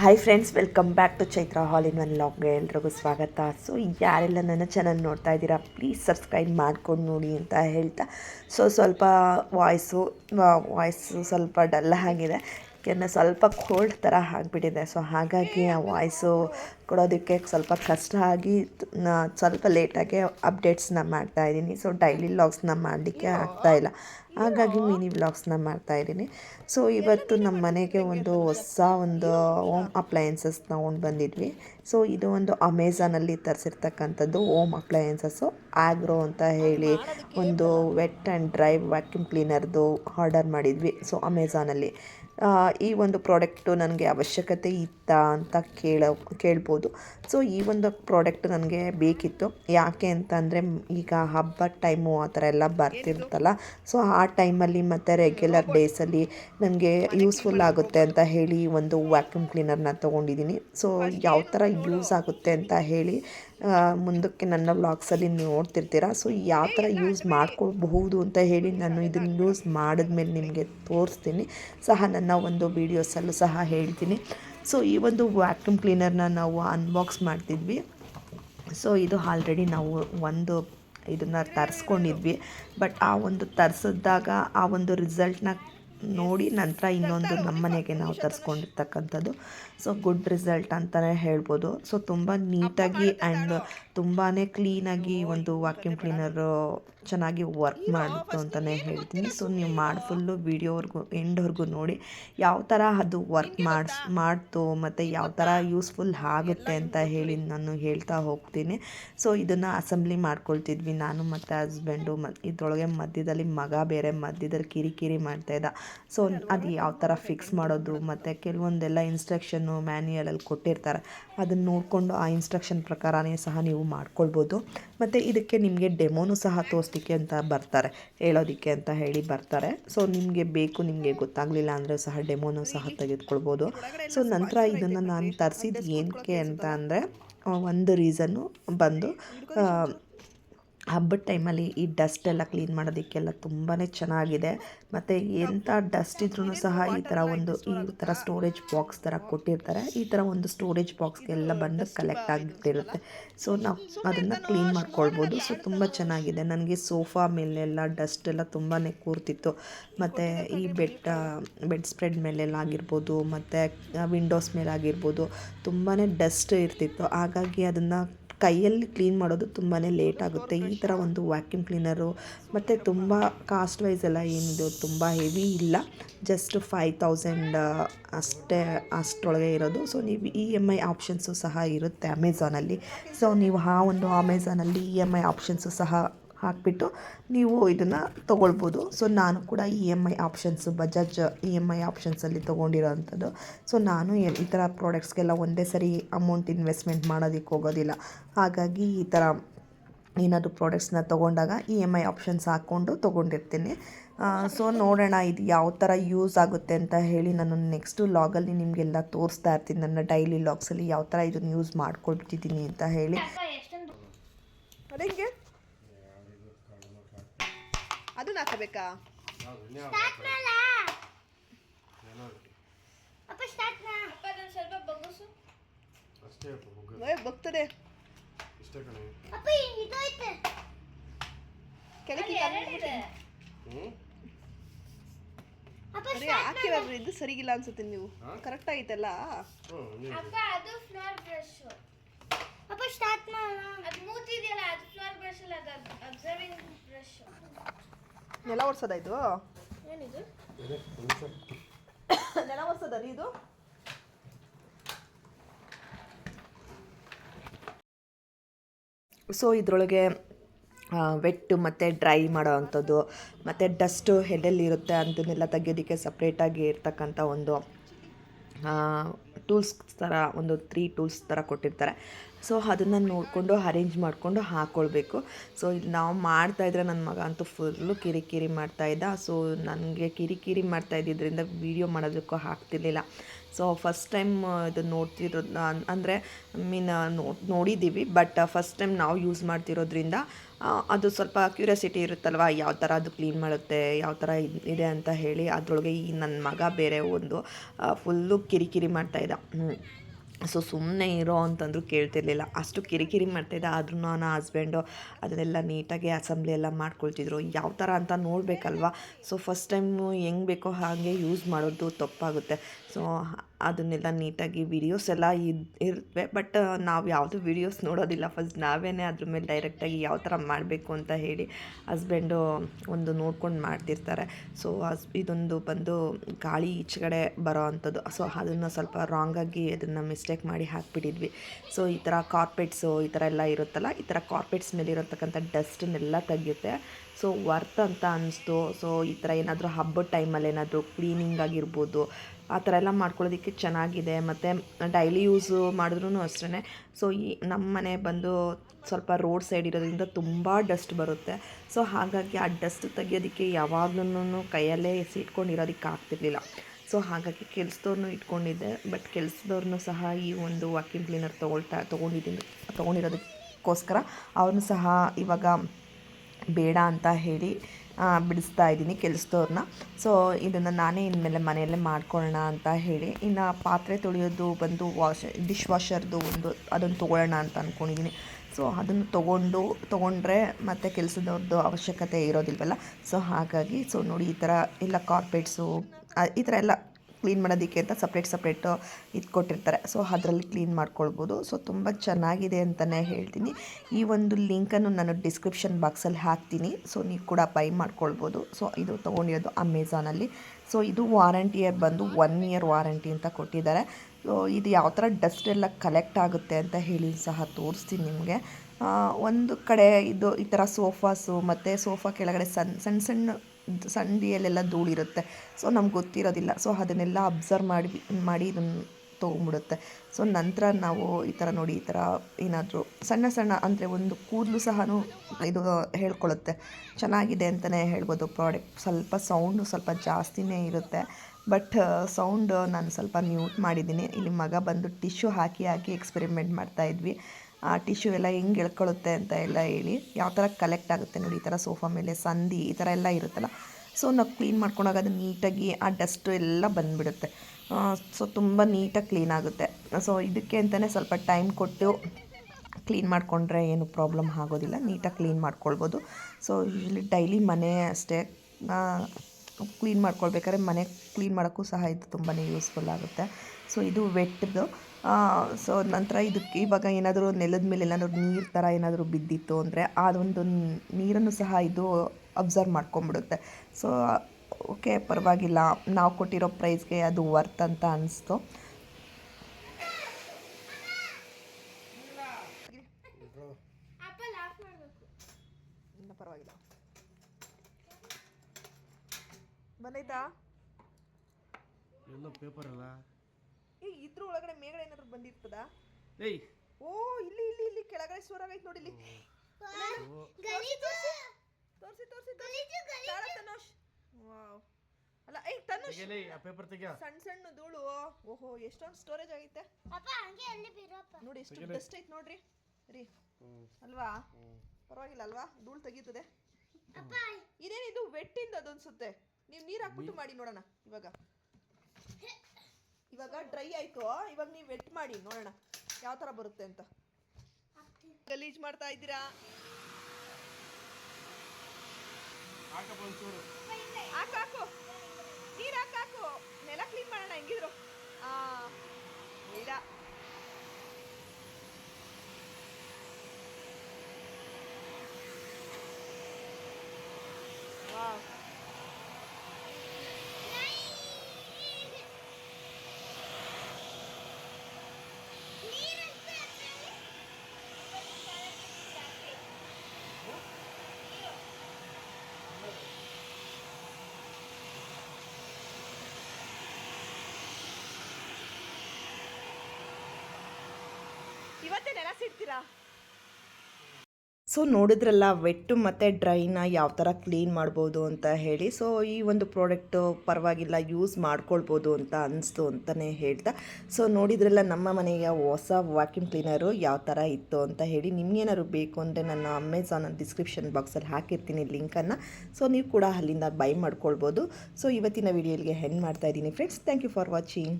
Hi friends welcome back to Chaitra all in one ಲಾಗ್ಗೆ ಎಲ್ರಿಗೂ ಸ್ವಾಗತ. So ಯಾರೆಲ್ಲ ನನ್ನ ಚಾನಲ್ ನೋಡ್ತಾ ಇದ್ದೀರಾ ಪ್ಲೀಸ್ ಸಬ್ಸ್ಕ್ರೈಬ್ ಮಾಡ್ಕೊಂಡು ನೋಡಿ ಅಂತ ಹೇಳ್ತಾ. ಸೊ ಸ್ವಲ್ಪ ವಾಯ್ಸು ವಾಯ್ಸು ಸ್ವಲ್ಪ ಡಲ್ ಆಗಿದೆ. ಯಾಕೆಂದರೆ ಸ್ವಲ್ಪ ಕೋಲ್ಡ್ ಥರ ಆಗಿಬಿಟ್ಟಿದೆ. ಸೊ ಹಾಗಾಗಿ ಆ ವಾಯ್ಸು ಕೊಡೋದಕ್ಕೆ ಸ್ವಲ್ಪ ಕಷ್ಟ ಆಗಿ ಸ್ವಲ್ಪ ಲೇಟಾಗಿ ಅಪ್ಡೇಟ್ಸ್ನ ಮಾಡ್ತಾ ಇದ್ದೀನಿ. ಸೊ ಡೈಲಿ ವ್ಲಾಗ್ಸ್ನ ಮಾಡಲಿಕ್ಕೆ ಆಗ್ತಾಯಿಲ್ಲ ಹಾಗಾಗಿ ಮಿನಿ ವ್ಲಾಗ್ಸ್ನ ಮಾಡ್ತಾ ಇದ್ದೀನಿ. ಸೊ ಇವತ್ತು ನಮ್ಮ ಮನೆಗೆ ಒಂದು ಹೊಸ ಒಂದು ಹೋಮ್ ಅಪ್ಲಯನ್ಸಸ್ ತೊಗೊಂಡು ಬಂದಿದ್ವಿ. ಸೊ ಇದು ಒಂದು ಅಮೆಝಾನಲ್ಲಿ ತರಿಸಿರ್ತಕ್ಕಂಥದ್ದು ಹೋಮ್ ಅಪ್ಲಯನ್ಸಸ್ಸು ಆಗ್ರೋ ಅಂತ ಹೇಳಿ ಒಂದು ವೆಟ್ ಆ್ಯಂಡ್ ಡ್ರೈ ವ್ಯಾಕ್ಯೂಮ್ ಕ್ಲೀನರ್ದು ಆರ್ಡರ್ ಮಾಡಿದ್ವಿ. ಸೊ ಅಮೆಝಾನಲ್ಲಿ ಈ ಒಂದು ಪ್ರಾಡಕ್ಟು ನನಗೆ ಅವಶ್ಯಕತೆ ಇತ್ತಾ ಅಂತ ಕೇಳ, ಕೇಳ್ಬೋದು. ಸೊ ಈ ಒಂದು ಪ್ರಾಡಕ್ಟ್ ನನಗೆ ಬೇಕಿತ್ತು. ಯಾಕೆ ಅಂತಂದರೆ ಈಗ ಹಬ್ಬದ ಟೈಮು ಆ ಥರ ಎಲ್ಲ ಬರ್ತಿರುತ್ತಲ್ಲ. ಸೊ ಆ ಟೈಮಲ್ಲಿ ಮತ್ತು ರೆಗ್ಯುಲರ್ ಡೇಸಲ್ಲಿ ನನಗೆ ಯೂಸ್ಫುಲ್ ಆಗುತ್ತೆ ಅಂತ ಹೇಳಿ ಒಂದು ವ್ಯಾಕ್ಯೂಮ್ ಕ್ಲೀನರ್ನ ತೊಗೊಂಡಿದ್ದೀನಿ. ಸೊ ಯಾವ ಥರ ಯೂಸ್ ಆಗುತ್ತೆ ಅಂತ ಹೇಳಿ ಮುಂದಕ್ಕೆ ನನ್ನ ವ್ಲಾಗ್ಸಲ್ಲಿ ನೋಡ್ತಿರ್ತೀರ. ಸೊ ಯಾವ ಥರ ಯೂಸ್ ಮಾಡ್ಕೊಳ್ಬಹುದು ಅಂತ ಹೇಳಿ ನಾನು ಇದನ್ನು ಯೂಸ್ ಮಾಡಿದ್ಮೇಲೆ ನಿಮಗೆ ತೋರಿಸ್ತೀನಿ. ಸಹ ನನ್ನ ಒಂದು ವೀಡಿಯೋಸಲ್ಲೂ ಸಹ ಹೇಳ್ತೀನಿ. ಸೊ ಈ ಒಂದು ವ್ಯಾಕ್ಯೂಮ್ ಕ್ಲೀನರ್ನ ನಾವು ಅನ್ಬಾಕ್ಸ್ ಮಾಡ್ತಿದ್ವಿ. ಸೊ ಇದು ಆಲ್ರೆಡಿ ನಾವು ಒಂದು ಇದನ್ನು ತರಿಸ್ಕೊಂಡಿದ್ವಿ. ಬಟ್ ಆ ಒಂದು ತರಿಸಿದಾಗ ಆ ಒಂದು ರಿಸಲ್ಟ್ನ ನೋಡಿ ನಂತರ ಇನ್ನೊಂದು ನಮ್ಮನೆಗೆ ನಾವು ತರಿಸ್ಕೊಂಡಿರ್ತಕ್ಕಂಥದ್ದು. ಸೊ ಗುಡ್ ರಿಸಲ್ಟ್ ಅಂತಲೇ ಹೇಳ್ಬೋದು. ಸೊ ತುಂಬ ನೀಟಾಗಿ ಆ್ಯಂಡ್ ತುಂಬಾ ಕ್ಲೀನಾಗಿ ಒಂದು ವಾಕ್ಯೂಮ್ ಕ್ಲೀನರು ಚೆನ್ನಾಗಿ ವರ್ಕ್ ಮಾಡುತ್ತೆ ಅಂತಲೇ ಹೇಳ್ತೀನಿ. ಸೊ ನೀವು ಮಾಡಿ ಫುಲ್ಲು ವೀಡಿಯೋವರೆಗೂ ಎಂಡ್ವರೆಗೂ ನೋಡಿ ಯಾವ ಥರ ಅದು ವರ್ಕ್ ಮಾಡಿಸ್ ಮಾಡ್ತು ಮತ್ತು ಯಾವ ಥರ ಯೂಸ್ಫುಲ್ ಆಗುತ್ತೆ ಅಂತ ಹೇಳಿ ನಾನು ಹೇಳ್ತಾ ಹೋಗ್ತೀನಿ. ಸೊ ಇದನ್ನು ಅಸೆಂಬ್ಲಿ ಮಾಡ್ಕೊಳ್ತಿದ್ವಿ. ನಾನು ಮತ್ತು ಹಸ್ಬೆಂಡು ಮ ಇದ್ರೊಳಗೆ ಮಧ್ಯದಲ್ಲಿ ಮಗ ಬೇರೆ ಮಧ್ಯದಲ್ಲಿ ಕಿರಿಕಿರಿ ಮಾಡ್ತಾಯಿದ್ದ ಸೊ ಅದು ಯಾವ ಥರ ಫಿಕ್ಸ್ ಮಾಡೋದು? ಮತ್ತು ಕೆಲವೊಂದೆಲ್ಲ ಇನ್ಸ್ಟ್ರಕ್ಷನ್ನು ಮ್ಯಾನ್ಯಲಲ್ಲಿ ಕೊಟ್ಟಿರ್ತಾರೆ. ಅದನ್ನು ನೋಡಿಕೊಂಡು ಆ ಇನ್ಸ್ಟ್ರಕ್ಷನ್ ಪ್ರಕಾರನೇ ಸಹ ನೀವು ಮಾಡ್ಕೊಳ್ಬೋದು. ಮತ್ತು ಇದಕ್ಕೆ ನಿಮಗೆ ಡೆಮೋನು ಸಹ ತೋರಿಸ್ಲಿಕ್ಕೆ ಅಂತ ಬರ್ತಾರೆ, ಹೇಳೋದಕ್ಕೆ ಅಂತ ಹೇಳಿ ಬರ್ತಾರೆ. ಸೊ ನಿಮಗೆ ಬೇಕು, ನಿಮಗೆ ಗೊತ್ತಾಗಲಿಲ್ಲ ಅಂದರೆ ಸಹ ಡೆಮೋನು ಸಹ ತೆಗೆದುಕೊಳ್ಬೋದು. ಸೊ ನಂತರ ಇದನ್ನು ನಾನು ತರಿಸಿದ್ದು ಏನಕ್ಕೆ ಅಂತ ಅಂದರೆ ಒಂದು ರೀಸನ್ನು ಬಂದು ಹಬ್ಬದ ಟೈಮಲ್ಲಿ ಈ ಡಸ್ಟ್ ಎಲ್ಲ ಕ್ಲೀನ್ ಮಾಡೋದಕ್ಕೆಲ್ಲ ತುಂಬಾ ಚೆನ್ನಾಗಿದೆ. ಮತ್ತು ಎಂಥ ಡಸ್ಟ್ ಇದ್ರೂ ಸಹ ಈ ಥರ ಒಂದು ಈ ಥರ ಸ್ಟೋರೇಜ್ ಬಾಕ್ಸ್ ಥರ ಕೊಟ್ಟಿರ್ತಾರೆ. ಈ ಥರ ಒಂದು ಸ್ಟೋರೇಜ್ ಬಾಕ್ಸ್ಗೆಲ್ಲ ಬಂದು ಕಲೆಕ್ಟ್ ಆಗಿಬಿಟ್ಟಿರುತ್ತೆ ಸೊ ನಾವು ಅದನ್ನು ಕ್ಲೀನ್ ಮಾಡ್ಕೊಳ್ಬೋದು. ಸೊ ತುಂಬ ಚೆನ್ನಾಗಿದೆ. ನನಗೆ ಸೋಫಾ ಮೇಲೆಲ್ಲ ಡಸ್ಟ್ ಎಲ್ಲ ತುಂಬಾ ಕೂರ್ತಿತ್ತು. ಮತ್ತು ಈ ಬೆಡ್ ಬೆಡ್ ಸ್ಪ್ರೆಡ್ ಮೇಲೆಲ್ಲ ಆಗಿರ್ಬೋದು, ಮತ್ತು ವಿಂಡೋಸ್ ಮೇಲೆ ಆಗಿರ್ಬೋದು ತುಂಬಾ ಡಸ್ಟ್ ಇರ್ತಿತ್ತು. ಹಾಗಾಗಿ ಅದನ್ನು ಕೈಯಲ್ಲಿ ಕ್ಲೀನ್ ಮಾಡೋದು ತುಂಬಾ ಲೇಟ್ ಆಗುತ್ತೆ. ಈ ಥರ ಒಂದು ವ್ಯಾಕ್ಯೂಮ್ ಕ್ಲೀನರು ಮತ್ತು ತುಂಬ ಕಾಸ್ಟ್ ವೈಸ್ ಎಲ್ಲ ಏನಿದು ತುಂಬ ಹೆವಿ ಇಲ್ಲ. ಜಸ್ಟ್ ಫೈವ್ ತೌಸಂಡ್ ಅಷ್ಟೇ, ಅಷ್ಟರೊಳಗೆ ಇರೋದು. ಸೊ ನೀವು ಇ ಎಂ ಐ ಆಪ್ಷನ್ಸು ಸಹ ಇರುತ್ತೆ ಅಮೆಝಾನಲ್ಲಿ ಸೊ ನೀವು ಆ ಒಂದು ಅಮೆಝಾನಲ್ಲಿ ಇ ಎಂ ಐ ಆಪ್ಷನ್ಸು ಸಹ ಹಾಕಿಬಿಟ್ಟು ನೀವು ಇದನ್ನು ತೊಗೊಳ್ಬೋದು. ಸೊ ನಾನು ಕೂಡ E M I options Bajaj E M I ಆಪ್ಷನ್ಸಲ್ಲಿ ತೊಗೊಂಡಿರೋ ಅಂಥದ್ದು ಸೊ ನಾನು ಈ ಥರ ಪ್ರಾಡಕ್ಟ್ಸ್ಗೆಲ್ಲ ಒಂದೇ ಸರಿ ಅಮೌಂಟ್ ಇನ್ವೆಸ್ಟ್ಮೆಂಟ್ ಮಾಡೋದಕ್ಕೆ ಹೋಗೋದಿಲ್ಲ. ಹಾಗಾಗಿ ಈ ಥರ ಏನಾದರೂ ಪ್ರಾಡಕ್ಟ್ಸ್ನ ತೊಗೊಂಡಾಗ ಇ ಎಂ ಐ ಆಪ್ಷನ್ಸ್ ಹಾಕ್ಕೊಂಡು ತೊಗೊಂಡಿರ್ತೀನಿ. ಸೊ ನೋಡೋಣ ಇದು ಯಾವ ಥರ ಯೂಸ್ ಆಗುತ್ತೆ ಅಂತ ಹೇಳಿ ನಾನು ನೆಕ್ಸ್ಟು ಲಾಗಲ್ಲಿ ನಿಮಗೆಲ್ಲ ತೋರಿಸ್ತಾ ಇರ್ತೀನಿ. ನನ್ನ ಡೈಲಿ ಲಾಗ್ಸಲ್ಲಿ ಯಾವ ಥರ ಇದನ್ನು ಯೂಸ್ ಮಾಡ್ಕೊಳ್ತಿದ್ದೀನಿ ಅಂತ ಹೇಳಿ. ಅದನ್ನ ಹಾಕಬೇಕಾ ಅಪ್ಪ ಸ್ಟಾರ್ಟ್ ನಾ? ಅಪ್ಪ ನಾನು ಸ್ವಲ್ಪ ಬಗ್ಗಿಸು. ಅಷ್ಟೇ ಬಗ್ತದೆ. ಇಷ್ಟೇ ಕಣೆ. ಅಪ್ಪ ಇದು. ಐತೆ ಅಪ್ಪ ಅದೇ ಹಾಕಿರೋದು ಇದು ಸರಿಗಿಲ್ಲ ಅನ್ಸುತ್ತೆ ನೀವು. ಕರೆಕ್ಟ್ ಆಗೈತಲ್ಲ ಅಪ್ಪ ಅದು ಫ್ಲೋರ್ ಬ್ರಷ್ ಅಪ್ಪ ಸ್ಟಾರ್ಟ್ ಮಾ ಅದು ಮೂತಿದೆಯಲ್ಲ ಅದು ಫ್ಲೋರ್ ಬ್ರಷ್ ಅಲ್ಲ ಅದು ಅಬ್ಸರ್ವಿಂಗ್ ಬ್ರಷ್ ನೆಲ ಒರ್ಸೋದ ಇದು? ನೆಲ ಒರ್ಸೋದ ರೀ ಇದು? ಸೊ ಇದರೊಳಗೆ ವೆಟ್ಟು ಮತ್ತು ಡ್ರೈ ಮಾಡೋ ಅಂಥದ್ದು ಮತ್ತು ಡಸ್ಟು ಎಲ್ಲೆಲ್ಲಿರುತ್ತೆ ಅದನ್ನೆಲ್ಲ ತೆಗೆಯೋದಕ್ಕೆ ಸಪ್ರೇಟಾಗಿ ಇರ್ತಕ್ಕಂಥ ಒಂದು ಟೂಲ್ಸ್ ಥರ ಒಂದು ತ್ರೀ ಟೂಲ್ಸ್ ಥರ ಕೊಟ್ಟಿರ್ತಾರೆ. ಸೊ ಅದನ್ನು ನೋಡಿಕೊಂಡು ಅರೇಂಜ್ ಮಾಡಿಕೊಂಡು ಹಾಕ್ಕೊಳ್ಬೇಕು ಸೊ ಇಲ್ಲಿ ನಾವು ಮಾಡ್ತಾಯಿದ್ರೆ ನನ್ನ ಮಗ ಅಂತೂ ಫುಲ್ಲು ಕಿರಿಕಿರಿ ಮಾಡ್ತಾಯಿದ್ದ ಸೊ ನನಗೆ ಕಿರಿಕಿರಿ ಮಾಡ್ತಾ ಇದ್ದಿದ್ದರಿಂದ ವೀಡಿಯೋ ಮಾಡೋದಕ್ಕೂ ಆಗ್ತಿರ್ಲಿಲ್ಲ. ಸೊ ಫಸ್ಟ್ ಟೈಮ್ ಇದು ನೋಡ್ತಿರೋದು ಅಂದರೆ ಮೀನ್ ನೋಡಿದ್ದೀವಿ. ಬಟ್ ಫಸ್ಟ್ ಟೈಮ್ ನಾವು ಯೂಸ್ ಮಾಡ್ತಿರೋದ್ರಿಂದ ಅದು ಸ್ವಲ್ಪ ಕ್ಯೂರಿಯಾಸಿಟಿ ಇರುತ್ತಲ್ವ? ಯಾವ ಥರ ಅದು ಕ್ಲೀನ್ ಮಾಡುತ್ತೆ, ಯಾವ ಥರ ಇದ್- ಇದೆ ಅಂತ ಹೇಳಿ ಅದರೊಳಗೆ ಈ ನನ್ನ ಮಗ ಬೇರೆ ಒಂದು ಫುಲ್ಲು ಕಿರಿಕಿರಿ ಮಾಡ್ತಾಯಿದ್ದ ಹ್ಞೂ ಸೊ ಸುಮ್ಮನೆ ಇರೋ ಅಂತಂದರೂ ಕೇಳ್ತಿರ್ಲಿಲ್ಲ. ಅಷ್ಟು ಕಿರಿಕಿರಿ ಮಾಡ್ತಾಯಿದ್ದೆ ಆದ್ರೂ ನನ್ನ ಹಸ್ಬೆಂಡು ಅದನ್ನೆಲ್ಲ ನೀಟಾಗಿ ಅಸೆಂಬ್ಲಿ ಎಲ್ಲ ಮಾಡ್ಕೊಳ್ತಿದ್ರು. ಯಾವ ಥರ ಅಂತ ನೋಡಬೇಕಲ್ವ? ಸೊ ಫಸ್ಟ್ ಟೈಮು ಹೆಂಗೆ ಬೇಕೋ ಹಾಗೆ ಯೂಸ್ ಮಾಡೋದು ತಪ್ಪಾಗುತ್ತೆ. ಸೊ, ಅದನ್ನೆಲ್ಲ ನೀಟಾಗಿ ವಿಡಿಯೋಸ್ ಎಲ್ಲ ಇದ್ ಇರುತ್ತವೆ ಬಟ್ ನಾವು ಯಾವುದು ವಿಡಿಯೋಸ್ ನೋಡೋದಿಲ್ಲ. ಫಸ್ಟ್ ನಾವೇ ಅದ್ರ ಮೇಲೆ ಡೈರೆಕ್ಟಾಗಿ ಯಾವ ಥರ ಮಾಡಬೇಕು ಅಂತ ಹೇಳಿ ಹಸ್ಬೆಂಡು ಒಂದು ನೋಡ್ಕೊಂಡು ಮಾಡ್ತಿರ್ತಾರೆ. ಸೊ ಹಸ್ ಇದೊಂದು ಬಂದು ಗಾಳಿ ಈಚೆಗಡೆ ಬರೋ ಅಂಥದ್ದು. ಸೊ ಅದನ್ನು ಸ್ವಲ್ಪ ರಾಂಗಾಗಿ ಅದನ್ನು ಮಿಸ್ಟೇಕ್ ಮಾಡಿ ಹಾಕಿಬಿಟ್ಟಿದ್ವಿ. ಸೊ ಈ ಥರ ಕಾರ್ಪೆಟ್ಸು ಈ ಥರ ಎಲ್ಲ ಇರುತ್ತಲ್ಲ, ಈ ಥರ ಕಾರ್ಪೆಟ್ಸ್ ಮೇಲೆ ಇರತಕ್ಕಂಥ ಡಸ್ಟನ್ನೆಲ್ಲ ತೆಗೆಯುತ್ತೆ. ಸೊ ವರ್ತ್ ಅಂತ ಅನ್ನಿಸ್ತು ಸೊ ಈ ಥರ ಏನಾದರೂ ಹಬ್ಬದ ಟೈಮಲ್ಲಿ ಏನಾದರೂ ಕ್ಲೀನಿಂಗ್ ಆಗಿರ್ಬೋದು, ಆ ಥರ ಎಲ್ಲ ಮಾಡ್ಕೊಳ್ಳೋದಕ್ಕೆ ಚೆನ್ನಾಗಿದೆ. ಮತ್ತು ಡೈಲಿ ಯೂಸು ಮಾಡಿದ್ರೂ ಅಷ್ಟೇ ಸೊ ಈ ನಮ್ಮ ಮನೆ ಬಂದು ಸ್ವಲ್ಪ ರೋಡ್ ಸೈಡ್ ಇರೋದ್ರಿಂದ ತುಂಬ ಡಸ್ಟ್ ಬರುತ್ತೆ. ಸೊ ಹಾಗಾಗಿ ಆ ಡಸ್ಟ್ ತೆಗಿಯೋದಕ್ಕೆ ಯಾವಾಗ್ಲೂ ಕೈಯಲ್ಲೇ ಎಸಿಟ್ಕೊಂಡಿರೋದಕ್ಕೆ ಆಗ್ತಿರ್ಲಿಲ್ಲ. ಸೊ ಹಾಗಾಗಿ ಕೆಲಸದವ್ರನ್ನೂ ಇಟ್ಕೊಂಡಿದ್ದೆ. ಬಟ್ ಕೆಲಸದವ್ರನ್ನೂ ಸಹ ಈ ಒಂದು ವಾಕಿಂಗ್ ಕ್ಲೀನರ್ ತೊಗೊಳ್ತಾ, ತೊಗೊಂಡಿದ್ದೀನಿ, ತೊಗೊಂಡಿರೋದಕ್ಕೋಸ್ಕರ ಅವ್ರನ್ನೂ ಸಹ ಇವಾಗ ಬೇಡ ಅಂತ ಹೇಳಿ ಬಿಡಿಸ್ತಾ ಇದ್ದೀನಿ ಕೆಲಸದವ್ರನ್ನ ಸೊ ಇದನ್ನು ನಾನೇ ಇನ್ಮೇಲೆ ಮನೆಯಲ್ಲೇ ಮಾಡ್ಕೊಳ್ಳೋಣ ಅಂತ ಹೇಳಿ, ಇನ್ನು ಪಾತ್ರೆ ತೊಳೆಯೋದು ಬಂದು ವಾಶ್ ಡಿಶ್ ವಾಷರ್ದು ಒಂದು, ಅದನ್ನು ತೊಗೊಳ್ಳೋಣ ಅಂತ ಅಂದ್ಕೊಂಡಿದ್ದೀನಿ ಸೊ ಅದನ್ನು ತೊಗೊಂಡು, ತೊಗೊಂಡ್ರೆ ಮತ್ತು ಕೆಲಸದವ್ರದ್ದು ಅವಶ್ಯಕತೆ ಇರೋದಿಲ್ವಲ್ಲ? ಸೊ ಹಾಗಾಗಿ ಸೊ ನೋಡಿ, ಈ ಥರ ಎಲ್ಲ ಕಾರ್ಪೆಟ್ಸು ಈ ಥರ ಎಲ್ಲ ಕ್ಲೀನ್ ಮಾಡೋದಕ್ಕೆ ಅಂತ ಸಪ್ರೇಟ್ ಸಪ್ರೇಟ್ ಇದು ಕೊಟ್ಟಿರ್ತಾರೆ. ಸೊ ಅದರಲ್ಲಿ ಕ್ಲೀನ್ ಮಾಡ್ಕೊಳ್ಬೋದು. ಸೊ ತುಂಬ ಚೆನ್ನಾಗಿದೆ ಅಂತಲೇ ಹೇಳ್ತೀನಿ. ಈ ಒಂದು ಲಿಂಕನ್ನು ನಾನು ಡಿಸ್ಕ್ರಿಪ್ಷನ್ ಬಾಕ್ಸಲ್ಲಿ ಹಾಕ್ತೀನಿ. ಸೊ ನೀವು ಕೂಡ ಬೈ ಮಾಡ್ಕೊಳ್ಬೋದು. ಸೊ ಇದು ತೊಗೊಂಡಿರೋದು ಅಮೆಝಾನಲ್ಲಿ ಸೊ ಇದು ವಾರಂಟಿಯರ್ ಬಂದು ಒನ್ ಇಯರ್ ವಾರಂಟಿ ಅಂತ ಕೊಟ್ಟಿದ್ದಾರೆ. ಸೊ ಇದು ಯಾವ ಥರ ಡಸ್ಟ್ ಎಲ್ಲ ಕಲೆಕ್ಟ್ ಆಗುತ್ತೆ ಅಂತ ಹೇಳಿ ಸಹ ತೋರಿಸ್ತೀನಿ ನಿಮಗೆ. ಒಂದು ಕಡೆ ಇದು ಈ ಥರ ಸೋಫಾಸು ಮತ್ತು ಸೋಫಾ ಕೆಳಗಡೆ ಸಣ್ಣ ಸಣ್ಣ ಸಣ್ಣ ಸಂಡಿಯಲ್ಲೆಲ್ಲ ಧೂಳಿರುತ್ತೆ. ಸೊ ನಮ್ಗೆ ಗೊತ್ತಿರೋದಿಲ್ಲ. ಸೊ ಅದನ್ನೆಲ್ಲ ಅಬ್ಸರ್ವ್ ಮಾಡಿ ಮಾಡಿ ಇದನ್ನು ತೊಗೊಂಬಿಡುತ್ತೆ. ಸೊ ನಂತರ ನಾವು ಈ ಥರ ನೋಡಿ, ಈ ಥರ ಏನಾದರೂ ಸಣ್ಣ ಸಣ್ಣ ಅಂದರೆ ಒಂದು ಕೂದಲು ಸಹ ಇದು ಹೇಳ್ಕೊಳ್ಳುತ್ತೆ ಚೆನ್ನಾಗಿದೆ ಅಂತಲೇ ಹೇಳ್ಬೋದು. ಪ್ರಾಡಕ್ಟ್ ಸ್ವಲ್ಪ ಸೌಂಡು ಸ್ವಲ್ಪ ಜಾಸ್ತಿನೇ ಇರುತ್ತೆ. ಬಟ್ ಸೌಂಡ್ ನಾನು ಸ್ವಲ್ಪ ಮ್ಯೂಟ್ ಮಾಡಿದ್ದೀನಿ. ಇಲ್ಲಿ ಮಗ ಬಂದು ಟಿಶ್ಯೂ ಹಾಕಿ ಹಾಕಿ ಎಕ್ಸ್ಪೆರಿಮೆಂಟ್ ಮಾಡ್ತಾಯಿದ್ವಿ ಆ ಟಿಶ್ಯೂ ಎಲ್ಲ ಹೆಂಗೆ ಎಳ್ಕೊಳ್ಳುತ್ತೆ ಅಂತ ಎಲ್ಲ ಹೇಳಿ ಯಾವ ಥರ ಕಲೆಕ್ಟ್ ಆಗುತ್ತೆ ನೋಡಿ, ಈ ಥರ ಸೋಫಾ ಮೇಲೆ ಸಂಧಿ ಈ ಥರ ಎಲ್ಲ ಇರುತ್ತಲ್ಲ ಸೊ ನಾವು ಕ್ಲೀನ್ ಮಾಡ್ಕೊಂಡಾಗ ಅದು ನೀಟಾಗಿ ಆ ಡಸ್ಟು ಎಲ್ಲ ಬಂದುಬಿಡುತ್ತೆ. ಸೊ ತುಂಬ ನೀಟಾಗಿ ಕ್ಲೀನ್ ಆಗುತ್ತೆ. ಸೊ ಇದಕ್ಕೆ ಅಂತಲೇ ಸ್ವಲ್ಪ ಟೈಮ್ ಕೊಟ್ಟು ಕ್ಲೀನ್ ಮಾಡಿಕೊಂಡ್ರೆ ಏನು ಪ್ರಾಬ್ಲಮ್ ಆಗೋದಿಲ್ಲ ನೀಟಾಗಿ ಕ್ಲೀನ್ ಮಾಡ್ಕೊಳ್ಬೋದು. ಸೊ ಯೂಶ್ವಲಿ ಡೈಲಿ ಮನೆ ಅಷ್ಟೇ ಕ್ಲೀನ್ ಮಾಡ್ಕೊಳ್ಬೇಕಾದ್ರೆ ಮನೆ ಕ್ಲೀನ್ ಮಾಡೋಕ್ಕೂ ಸಹ ಇದು ತುಂಬಾ ಯೂಸ್ಫುಲ್ ಆಗುತ್ತೆ. ಸೊ ಇದು ವೆಟ್ದು ಸೊ ನಂತರ ಇದಕ್ಕೆ ಇವಾಗ ಏನಾದರೂ ನೆಲದ ಮೇಲೆ ಏನಾದರೂ ನೀರು ಥರ ಏನಾದರೂ ಬಿದ್ದಿತ್ತು ಅಂದರೆ ಅದೊಂದು ನೀರನ್ನು ಸಹ ಇದು ಅಬ್ಸರ್ವ್ ಮಾಡ್ಕೊಂಬಿಡುತ್ತೆ ಸೊ ಓಕೆ ಪರವಾಗಿಲ್ಲ. ನಾವು ಕೊಟ್ಟಿರೋ ಪ್ರೈಸ್ಗೆ ಅದು ವರ್ತ್ ಅಂತ ಅನಿಸ್ತು. ಪರವಾಗಿಲ್ಲ. ಬಂದೈತಾ? ಎಲ್ಲ ಪೇಪರ್ ಅಲ್ಲ? ಏ ಇದ್ರ ಒಳಗಡೆ ಮೇಗಡೆ ಏನಾದ್ರು ಬಂದಿರ್ತದ? ಏಯ್. ಓ ಇಲ್ಲಿ ಇಲ್ಲಿ ಇಲ್ಲಿ ಕೆಳಗಡೆ ಸ್ವರ ಆಗೈತೆ ನೋಡಿ ಇಲ್ಲಿ. ಗಲೀಜು ತೋರ್ಸಿ ತೋರ್ಸಿ. ತನೋಷ್. ವಾವ್. ಅಲ್ಲ ಏ ತನುಷ್. ಪೇಪರ್ ತೆಗಿಯ. ಸಣ್ಣ ಸಣ್ಣ ಧೂಳು. ಓಹೋ ಎಷ್ಟೊಂದು ಸ್ಟೋರೇಜ್ ಆಗೈತೆ. ಅಪ್ಪ ಹಂಗೆ ಅಲ್ಲಿ ಬಿರಪ್ಪ. ನೋಡಿ ಎಷ್ಟು ಡಸ್ಟ್ ಐತೆ ನೋಡ್ರಿ. ರೀ. ಅಲ್ವಾ? ಪರವಾಗಿಲ್ಲ ಅಲ್ವಾ? ಧೂಳು ತೆಗೀತದೆ. ಅಪ್ಪ. ಇದೇನಿದು ವೆಟ್ಟಿಂದ ಅನ್ಸುತ್ತೆ ನೀವು ನೀರು ಹಾಕ್ಬಿಟ್ಟು ಮಾಡಿ ನೋಡೋಣ ಇವಾಗ. ಇವಾಗ ಡ್ರೈ ಆಯ್ತು? ಇವಾಗ ನೀವು ವೆಟ್ ಮಾಡಿ ನೋಡೋಣ. ಯಾವ ಥರ ಬರುತ್ತೆ ಅಂತ. ಗಲೀಜ್ ಮಾಡ್ತಾ ಇದ್ದೀರಾ? ಹಾಕಪ್ಪ ಒಂಚೂರು. ಹಾಕು ಹಾಕು. ನೀರು ನೆಲ ಕ್ಲೀನ್ ಮಾಡೋಣ ಹೆಂಗಿದ್ರು? ಆ ಬೇಡ ಸಿಡ್ತೀರಾ ಸೊ ನೋಡಿದ್ರಲ್ಲ, ವೆಟ್ಟು ಮತ್ತು ಡ್ರೈನ ಯಾವ ಥರ ಕ್ಲೀನ್ ಮಾಡ್ಬೋದು ಅಂತ ಹೇಳಿ. ಸೊ ಈ ಒಂದು ಪ್ರಾಡಕ್ಟು ಪರವಾಗಿಲ್ಲ, ಯೂಸ್ ಮಾಡ್ಕೊಳ್ಬೋದು ಅಂತ ಅನಿಸ್ತು ಅಂತಲೇ ಹೇಳ್ತಾ. ಸೊ ನೋಡಿದ್ರಲ್ಲ, ನಮ್ಮ ಮನೆಯ ಹೊಸ ವ್ಯಾಕ್ಯೂಮ್ ಕ್ಲೀನರು ಯಾವ ಥರ ಇತ್ತು ಅಂತ ಹೇಳಿ. ನಿಮಗೇನಾದ್ರು ಬೇಕು ಅಂದರೆ ನನ್ನ ಅಮೆಝಾನ್ ಡಿಸ್ಕ್ರಿಪ್ಷನ್ ಬಾಕ್ಸಲ್ಲಿ ಹಾಕಿರ್ತೀನಿ ಲಿಂಕನ್ನು ಸೊ ನೀವು ಕೂಡ ಅಲ್ಲಿಂದ ಬೈ ಮಾಡ್ಕೊಳ್ಬೋದು. ಸೊ ಇವತ್ತಿನ ವೀಡಿಯೋಲಿಗೆ ಹೆಂಡ್ ಮಾಡ್ತಾ ಇದ್ದೀನಿ friends thank you for watching